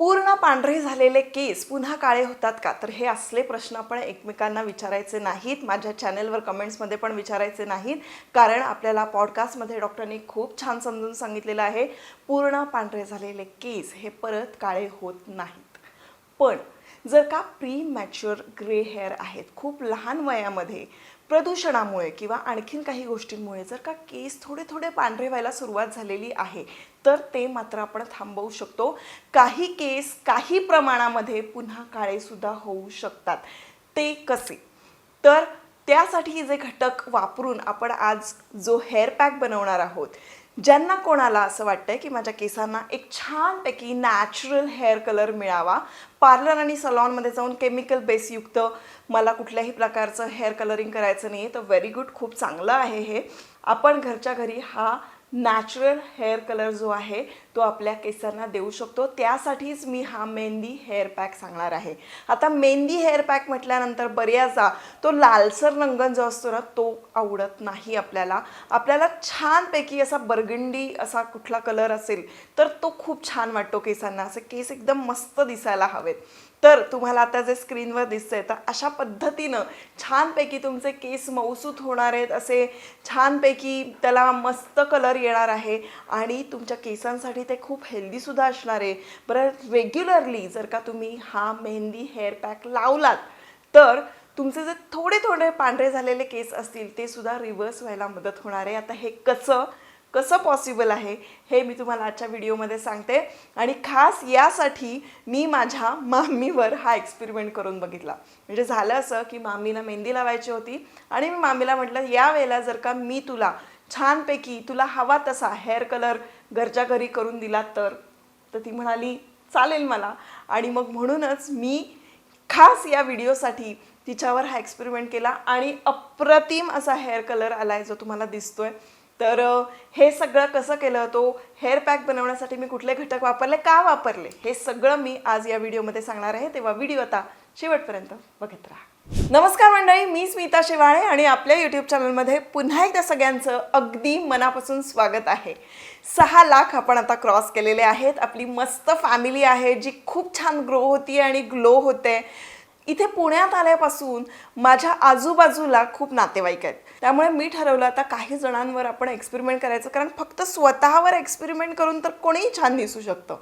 पूर्ण पांढरे झालेले केस पुन्हा काळे होतात का? तर हे असले प्रश्न आपण एकमेकांना विचारायचे नाहीत. माझ्या चॅनेलवर कमेंट्समध्ये पण विचारायचे नाहीत. कारण आपल्याला पॉडकास्टमध्ये डॉक्टरांनी खूप छान समजून सांगितलेलं आहे पूर्ण पांढरे झालेले केस हे परत काळे होत नाहीत. पण जर का प्री मॅच्युअर ग्रे हेअर आहेत खूप लहान वयामध्ये प्रदूषणामुळे किंवा आणखीन काही गोष्टींमुळे जर का केस थोडे थोडे पांढरे व्हायला सुरुवात झालेली आहे तर ते मात्र आपण थांबवू शकतो. काही केस काही प्रमाणामध्ये पुन्हा काळेसुद्धा होऊ शकतात. ते कसे? तर त्यासाठी जे घटक वापरून आपण आज जो हेअर पॅक बनवणार आहोत ज्यांना कोणाला असं वाटतंय की माझ्या केसांना एक छानपैकी नॅचरल हेअर कलर मिळावा पार्लर आणि सलॉनमध्ये जाऊन केमिकल बेसयुक्त मला कुठल्याही प्रकारचं हेअर कलरिंग करायचं नाही आहे तर व्हेरी गुड खूप चांगलं आहे हे. आपण घरच्या घरी हा नॅचरल हेअर कलर जो आहे तो आपल्या केसांना देऊ शकतो. त्यासाठीच मी हा मेहंदी हेअर पॅक सांगणार आहे. आता मेहंदी हेअर पॅक म्हटल्यानंतर बऱ्याचदा तो लालसर रंग जो असतो ना तो आवडत नाही आपल्याला. आपल्याला छानपैकी असा बर्गंडी असा कुठला कलर असेल तर तो खूप छान वाटतो केसांना. असे केस एकदम मस्त दिसायला हवेत. तर तुम्हाला आता जे स्क्रीनवर दिसतंय तर अशा पद्धतीनं छानपैकी तुमचे केस मौसूत होणार आहेत. असे छानपैकी त्याला मस्त कलर येणार आहे. आणि तुमच्या केसांसाठी ते खूप हेल्दीसुद्धा असणार आहे. बरं रेग्युलरली जर का तुम्ही हा मेहंदी हेअर पॅक लावलात तर तुमचे जे थोडे थोडे पांढरे झालेले केस असतील ते सुद्धा रिव्हर्स व्हायला मदत होणार आहे. आता हे कसं कसं पॉसिबल आहे हे मी तुम्हाला आजच्या व्हिडिओमध्ये सांगते. आणि खास यासाठी मी माझ्या मामीवर हा एक्सपेरिमेंट करून बघितला. म्हणजे झालं असं की मामीला मेहंदी लावायची होती आणि मी मामीला म्हटलं या वेळेला जर का मी तुला छानपैकी तुला हवा तसा हेअर कलर घरच्या घरी करून दिला तर. तर ती म्हणाली चालेल मला. आणि मग म्हणूनच मी खास या व्हिडिओसाठी तिच्यावर हा एक्सपेरिमेंट केला आणि अप्रतिम असा हेअर कलर आला आहे जो तुम्हाला दिसतोय. तर हे सगळं कसं केलं? तो हेअर पॅक बनवण्यासाठी मी कुठले घटक वापरले? का वापरले? हे सगळं मी आज या व्हिडिओमध्ये सांगणार आहे. तेव्हा व्हिडिओ आता शेवटपर्यंत बघत राहा. नमस्कार मंडळी मी स्मिता शिवाळे आणि आपल्या यूट्यूब चॅनलमध्ये पुन्हा एकदा सगळ्यांचं अगदी मनापासून स्वागत आहे. सहा लाख आपण आता क्रॉस केलेले आहेत. आपली मस्त फॅमिली आहे जी खूप छान ग्रो होती आणि ग्लो होते इथे पुण्यात आल्यापासून माझ्या आजूबाजूला खूप नातेवाईक आहेत. त्यामुळे मी ठरवलं आता काही जणांवर आपण एक्सपेरिमेंट करायचं कारण फक्त स्वतःवर एक्सपेरिमेंट करून तर कोणीही छान दिसू शकतं.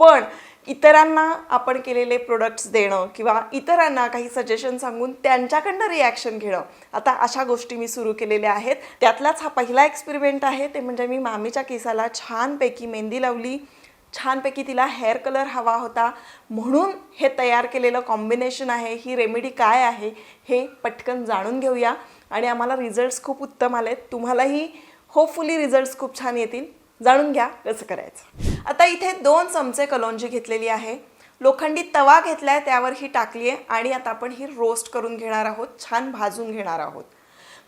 पण इतरांना आपण केलेले प्रोडक्ट्स देणं किंवा इतरांना काही सजेशन सांगून त्यांच्याकडनं रिॲक्शन घेणं आता अशा गोष्टी मी सुरू केलेल्या आहेत. त्यातलाच हा पहिला एक्सपेरिमेंट आहे ते म्हणजे मी मामीच्या केसाला छानपैकी मेहंदी लावली. छानपैकी तिला हेअर कलर हवा होता. म्हणून हे तयार केलेलं कॉम्बिनेशन आहे. ही रेमेडी काय आहे हे पटकन जाणून घेऊया. आणि आम्हाला रिझल्ट्स खूप उत्तम आलेत. तुम्हालाही होपफुली रिझल्ट्स खूप छान येतील. जाणून घ्या कसं करायचं. आता इथे दोन चमचे कलोंजी घेतलेली आहे. लोखंडी तवा घेतलाय त्यावर ही टाकली आहे. आणि आता आपण ही रोस्ट करून घेणार आहोत. छान भाजून घेणार आहोत.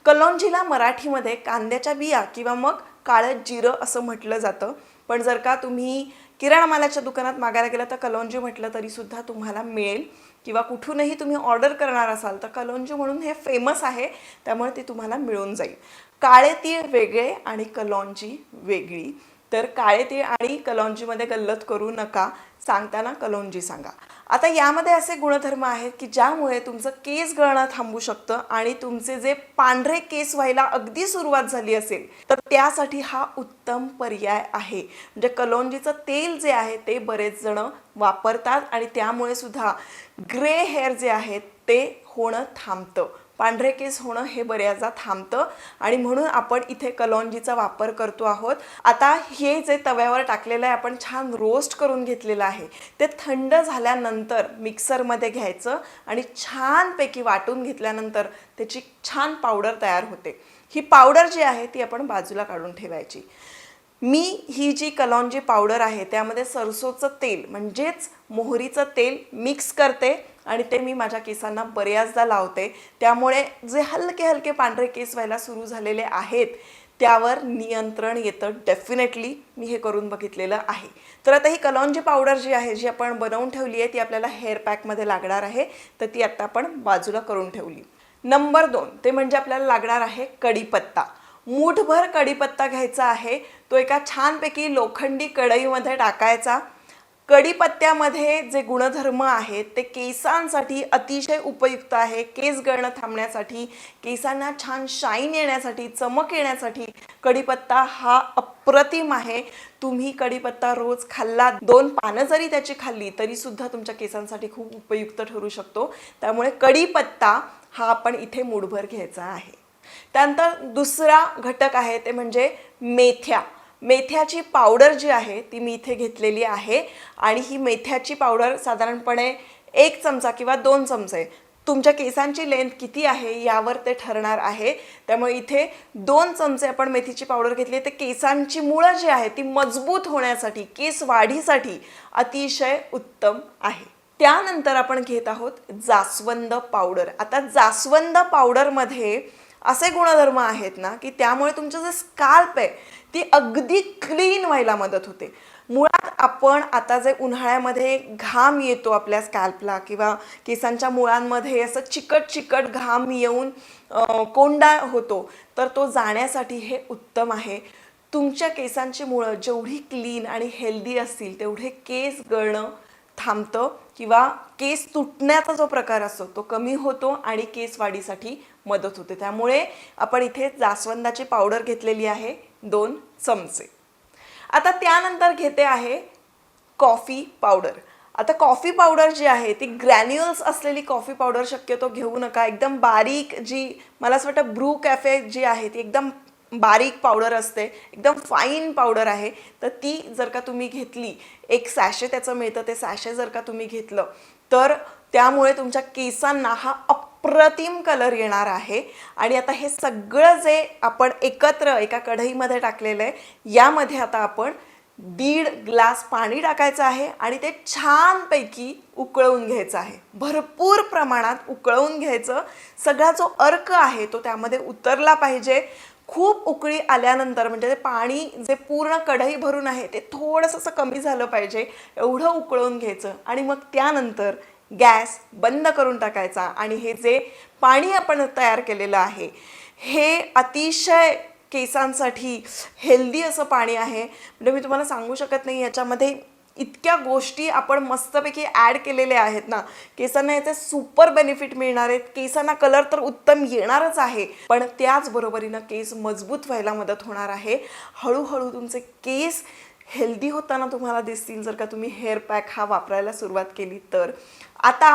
कलोंजीला मराठीमध्ये कांद्याच्या बिया किंवा मग काळं जिरं असं म्हटलं जातं. पण जर का तुम्ही किराणा मालाच्या दुकानात मागायला गेलं तर कलोंजी म्हटलं तरी सुद्धा तुम्हाला मिळेल. किंवा कुठूनही तुम्ही ऑर्डर करणार असाल तर कलोंजी म्हणून हे फेमस आहे त्यामुळे ते तुम्हाला मिळून जाईल. काळे तीळ वेगळे आणि कलोंजी वेगळी. तर काळे तीळ आणि कलोंजीमध्ये गल्लत करू नका. सांगताना कलोंजी सांगा. आता यामध्ये असे गुणधर्म आहेत की ज्यामुळे तुमचं केस गळणं थांबू शकतं आणि तुमचे जे पांढरे केस व्हायला अगदी सुरुवात झाली असेल तर त्यासाठी हा उत्तम पर्याय आहे. म्हणजे कलोंजीचं तेल जे आहे ते बरेच जण वापरतात आणि त्यामुळे सुद्धा ग्रे हेअर जे आहेत ते होणं थांबतं. पांढरे केस होणं हे बऱ्याचदा थांबतं आणि म्हणून आपण इथे कलॉंजीचा वापर करतो आहोत. आता हे जे तव्यावर टाकलेलं आहे आपण छान रोस्ट करून घेतलेलं आहे. ते थंड झाल्यानंतर मिक्सरमध्ये घ्यायचं आणि छानपैकी वाटून घेतल्यानंतर त्याची छान पावडर तयार होते. ही पावडर जी आहे ती आपण बाजूला काढून ठेवायची. मी ही जी कलॉंजी पावडर आहे त्यामध्ये सरसोचं तेल म्हणजेच मोहरीचं तेल मिक्स करते. आणि ते मी माझ्या केसांना बऱ्याचदा लावते. त्यामुळे जे हलके हलके पांढरे केस व्हायला सुरू झालेले आहेत त्यावर नियंत्रण येतं. डेफिनेटली मी हे करून बघितलेलं आहे. तर आता ही कलॉन्जी पावडर जी आहे जी आपण बनवून ठेवली आहे ती आपल्याला हेअर पॅकमध्ये लागणार आहे. तर ती आत्ता आपण बाजूला करून ठेवली. नंबर दोन ते म्हणजे आपल्याला लागणार आहे कढीपत्ता. मूठभर कढीपत्ता घ्यायचा आहे. तो एका छानपैकी लोखंडी कढईमध्ये टाकायचा. कडीपत्त्यामध्ये जे गुणधर्म आहेत ते केसांसाठी अतिशय उपयुक्त आहे. केस गळणं थांबण्यासाठी केसांना छान शाईन येण्यासाठी चमक येण्यासाठी कढीपत्ता हा अप्रतिम आहे. तुम्ही कढीपत्ता रोज खाल्ला दोन पानं जरी त्याची खाल्ली तरी सुद्धा तुमच्या केसांसाठी खूप उपयुक्त ठरू शकतो. त्यामुळे कढीपत्ता हा आपण इथे मूडभर घ्यायचा आहे. त्यानंतर दुसरा घटक आहे ते म्हणजे मेथ्या. मेथ्याची पावडर जी आहे ती मी इथे घेतलेली आहे. आणि ही मेथ्याची पावडर साधारणपणे एक चमचा किंवा दोन चमचे. तुमच्या केसांची लेंथ किती आहे यावर ते ठरणार आहे. त्यामुळे इथे दोन चमचे आपण मेथीची पावडर घेतली ते केसांची मुळं जी आहे ती मजबूत होण्यासाठी केस वाढीसाठी अतिशय उत्तम आहे. त्यानंतर आपण घेत आहोत जास्वंद पावडर. आता जास्वंद पावडरमध्ये असे गुणधर्म आहेत ना की त्यामुळे तुमचं जे स्काल्प आहे ती अगदी क्लीन व्हायला मदत होते. मुळात आपण आता जे उन्हाळ्यामध्ये घाम येतो आपल्या स्कॅल्पला किंवा केसांच्या मुळांमध्ये असं चिकट चिकट घाम येऊन कोंडा होतो तर तो जाण्यासाठी हे उत्तम आहे. तुमच्या केसांची मुळं जेवढी क्लीन आणि हेल्दी असतील तेवढे केस गळणं थांबतं किंवा केस तुटण्याचा जो प्रकार असतो तो कमी होतो आणि केस वाढीसाठी मदत होते. त्यामुळे आपण इथे जास्वंदाची पावडर घेतलेली आहे. दोन चमचे. आता त्यानंतर घेते आहे कॉफी पावडर आता कॉफी पावडर जी आहे ती ग्रॅन्युअल्स असलेली कॉफी पावडर शक्यतो घेऊ नका. एकदम बारीक जी मला असं वाटतं ब्रू कॅफे जी आहे ती एकदम बारीक पावडर असते. एकदम फाईन पावडर आहे. तर ती जर का तुम्ही घेतली एक सॅशे त्याचं मिळतं ते सॅशे जर का तुम्ही घेतलं तर त्यामुळे तुमच्या केसांना हा अप्रतिम कलर येणार आहे. आणि आता हे सगळं जे आपण एकत्र एका कढईमध्ये टाकलेलं आहे यामध्ये आता आपण दीड ग्लास पाणी टाकायचं आहे आणि ते छानपैकी उकळवून घ्यायचं आहे. भरपूर प्रमाणात उकळवून घ्यायचं. सगळा जो अर्क आहे तो त्यामध्ये उतरला पाहिजे. खूप उकळी आल्यानंतर म्हणजे ते पाणी जे पूर्ण कढई भरून आहे ते थोडंसं असं कमी झालं पाहिजे एवढं उकळवून घ्यायचं. आणि मग त्यानंतर गॅस बंद करून टाकायचा आणि हे जे पाणी आपण तयार केलेलं आहे हे अतिशय केसांसाठी हेल्दी असं पाणी आहे. म्हणजे मी तुम्हाला सांगू शकत नाही याच्यामध्ये इतक्या गोष्टी आपण मस्तपैकी ॲड केलेल्या आहेत ना. केसांना याचे सुपर बेनिफिट मिळणार आहेत. केसांना कलर तर उत्तम येणारच आहे. पण त्याचबरोबरीनं केस मजबूत व्हायला मदत होणार आहे. हळूहळू तुमचे केस हेल्दी होताना तुम्हाला दिसतील. जर का तुम्ही हेअर पॅक हा वापरायला सुरुवात केली तर. आता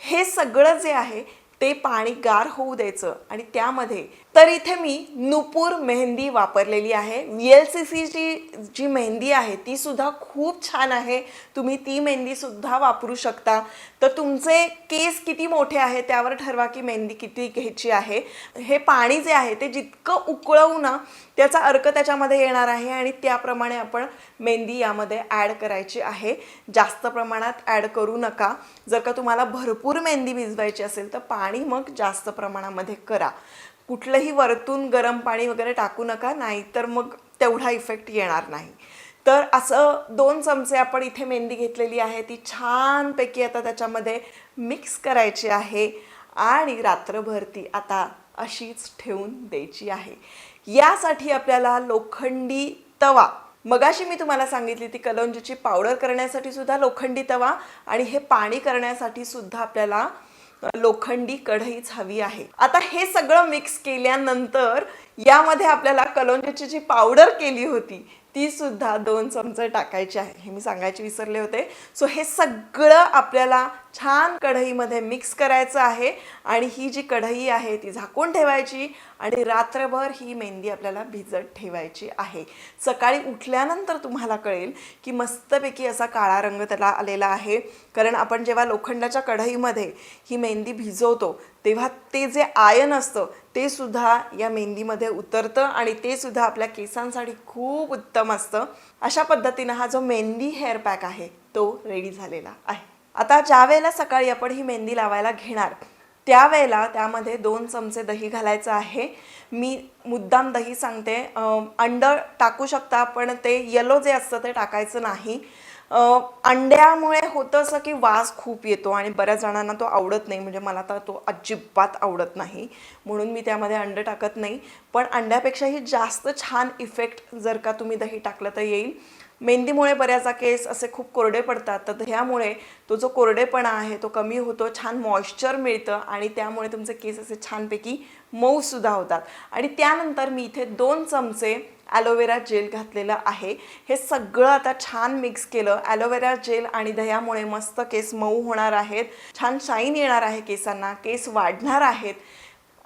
हे सगळं जे आहे ते पाणी गार होऊ द्यायचं आणि त्यामध्ये तर इथे मी नुपूर मेहंदी वापरलेली आहे. व्ही एल सी सीची जी मेहंदी आहे ती सुद्धा खूप छान आहे. तुम्ही ती मेहंदी सुद्धा वापरू शकता. तर तुमचे केस किती मोठे आहे त्यावर ठरवा की मेहंदी किती घ्यायची आहे. हे पाणी जे आहे ते जितकं उकळवू ना त्याचा अर्क त्याच्यामध्ये येणार आहे आणि त्याप्रमाणे आपण मेहंदी यामध्ये ॲड करायची आहे. जास्त प्रमाणात ॲड करू नका. जर का तुम्हाला भरपूर मेहंदी भिजवायची असेल तर पाणी मग जास्त प्रमाणामध्ये करा. कुठलंही वरतून गरम पाणी वगैरे टाकू नका नाही तर मग तेवढा इफेक्ट येणार नाही. तर असं दोन चमचे आपण इथे मेहंदी घेतलेली आहे ती छानपैकी आता त्याच्यामध्ये मिक्स करायची आहे आणि रात्रभर ती आता अशीच ठेवून द्यायची आहे. यासाठी आपल्याला लोखंडी तवा मगाशी मी तुम्हाला सांगितली ती कलौंजीची पावडर करण्यासाठी सुद्धा लोखंडी तवा आणि हे पाणी करण्यासाठी सुद्धा आपल्याला लोखंडी कढईच हवी आहे. आता हे सगळं मिक्स केल्यानंतर यामध्ये आपल्याला कलोंजीची जी पावडर केली होती ती सुद्धा दोन चमचे टाकायची आहे. हे मी सांगायचे विसरले होते. सो हे सगळं आपल्याला छान कढईमध्ये मिक्स करायचं आहे आणि ही जी कढई आहे ती झाकून ठेवायची आणि रात्रभर ही मेहंदी आपल्याला भिजत ठेवायची आहे. सकाळी उठल्यानंतर तुम्हाला कळेल की मस्तपैकी असा काळा रंग त्याला आलेला आहे. कारण आपण जेव्हा लोखंडाच्या कढईमध्ये ही मेहंदी भिजवतो तेव्हा ते जे आयन असतं ते सुद्धा या मेहंदीमध्ये उतरतं आणि ते सुद्धा आपल्या केसांसाठी खूप उत्तम असतं. अशा पद्धतीनं हा जो मेहंदी हेअर पॅक आहे तो रेडी झालेला आहे. आता ज्या वेळेला सकाळी आपण ही मेहंदी लावायला घेणार त्यावेळेला त्यामध्ये दोन चमचे दही घालायचं आहे. मी मुद्दाम दही सांगते. अं, अंड टाकू शकता पण ते येलो जे असतं ते टाकायचं नाही. अंड्यामुळे होतं असं की वास खूप येतो आणि बऱ्याच जणांना तो आवडत नाही. म्हणजे मला तर तो अजिबात आवडत नाही. म्हणून मी त्यामध्ये अंडं टाकत नाही. पण अंड्यापेक्षाही जास्त छान इफेक्ट जर का तुम्ही दही टाकलं तर येईल. मेहंदीमुळे बऱ्याचदा केस असे खूप कोरडे पडतात. तर ह्यामुळे तो जो कोरडेपणा आहे तो कमी होतो छान मॉइश्चर मिळतं आणि त्यामुळे तुमचे केस असे छानपैकी मऊसुद्धा होतात. आणि त्यानंतर मी इथे दोन चमचे ॲलोवेरा जेल घातलेलं आहे. हे सगळं आता छान मिक्स केलं. ॲलोवेरा जेल आणि दह्यामुळे मस्त केस मऊ होणार आहेत. छान शाईन येणार आहे केसांना. केस वाढणार आहेत.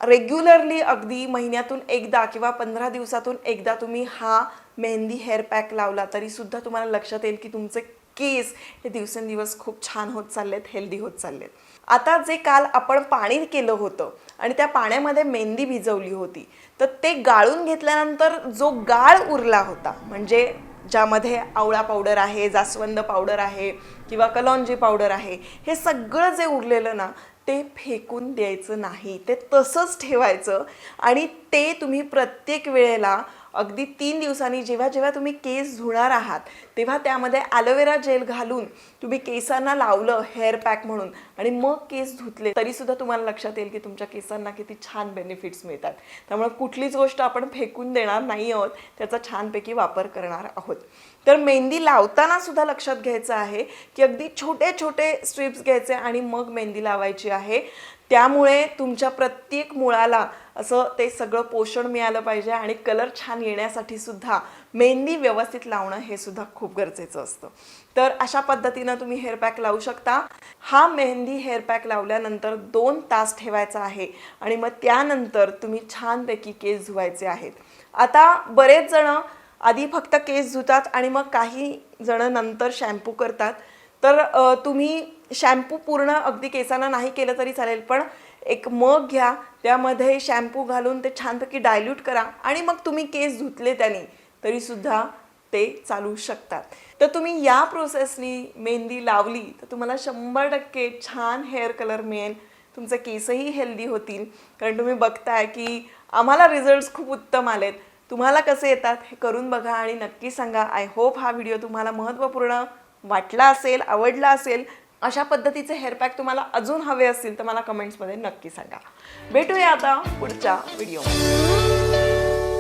रेग्युलरली अगदी महिन्यातून एकदा किंवा पंधरा दिवसातून एकदा तुम्ही हा मेहंदी हेअर पॅक लावला तरीसुद्धा तुम्हाला लक्षात येईल की तुमचे केस हे दिवसेंदिवस खूप छान होत चाललेत हेल्दी होत चाललेत. आता जे काल आपण पाणी केलं होतं आणि त्या पाण्यामध्ये मेहंदी भिजवली होती तर ते गाळून घेतल्यानंतर जो गाळ उरला होता म्हणजे ज्यामध्ये आवळा पावडर आहे जास्वंद पावडर आहे किंवा कलौंजी पावडर आहे हे सगळं जे उरलेलं ना ते फेकून द्यायचं नाही. ते तसंच ठेवायचं आणि ते तुम्ही प्रत्येक वेळेला अगदी तीन दिवसांनी जेव्हा जेव्हा तुम्ही केस धुणार आहात तेव्हा त्यामध्ये ॲलोवेरा जेल घालून तुम्ही केसांना लावलं हेअर पॅक म्हणून आणि मग केस धुतले तरीसुद्धा तुम्हाला लक्षात येईल की तुमच्या केसांना किती छान बेनिफिट्स मिळतात. त्यामुळे कुठलीच गोष्ट आपण फेकून देणार नाही आहोत त्याचा छानपैकी वापर करणार आहोत. तर मेहंदी लावताना सुद्धा लक्षात घ्यायचं आहे की अगदी छोटे छोटे स्ट्रिप्स घ्यायचे आणि मग मेहंदी लावायची आहे. त्यामुळे तुमच्या प्रत्येक मुळाला असं ते सगळं पोषण मिळालं पाहिजे आणि कलर छान येण्यासाठी सुद्धा मेहंदी व्यवस्थित लावणं हे सुद्धा खूप गरजेचं असतं. तर अशा पद्धतीनं तुम्ही हेअर पॅक लावू शकता. हा मेहंदी हेअर पॅक लावल्यानंतर दोन तास ठेवायचा आहे आणि मग त्यानंतर तुम्ही छानपैकी केस धुवायचे आहेत. आता बरेच जण आधी फक्त केस धुतात आणि मग काही जण नंतर शॅम्पू करतात. तर तुम्ही शॅम्पू पूर्ण अगदी केसांना नाही केलं तरी चालेल पण एक मग घ्या त्यामध्ये शॅम्पू घालून ते छानपैकी डायल्यूट करा आणि मग तुम्ही केस धुतले त्यांनी तरीसुद्धा ते चालू शकतात. तर तुम्ही या प्रोसेसनी मेहंदी लावली तर तुम्हाला शंभर टक्के छान हेअर कलर मिळेल. तुमचे केसही हेल्दी होतील. कारण तुम्ही बघताय की आम्हाला रिझल्ट्स खूप उत्तम आलेत. तुम्हाला कसे येतात हे करून बघा आणि नक्की सांगा. आय होप हा व्हिडिओ तुम्हाला महत्त्वपूर्ण वाटला असेल आवडला असेल. अशा पद्धतीचे हेअर पॅक तुम्हाला अजून हवे असतील तर मला कमेंट्समध्ये नक्की सांगा. भेटूया आता पुढच्या व्हिडिओमध्ये